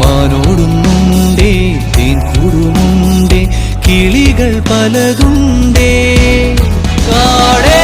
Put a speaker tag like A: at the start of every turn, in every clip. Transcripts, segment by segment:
A: മാനോടുന്നുണ്ടേ തേൻ കിളികൾ പലതുണ്ടേ കാടേറാൻ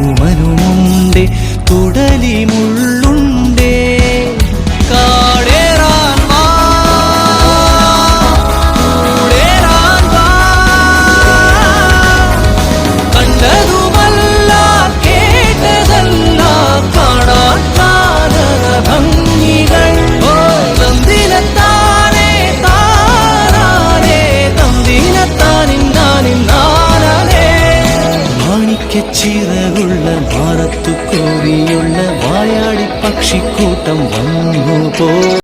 A: മാണിക്കച്ചിറകുള്ള മാറത്തു കോരിയുള്ള വായാടി പക്ഷിക്കൂട്ടം വന്നു പോ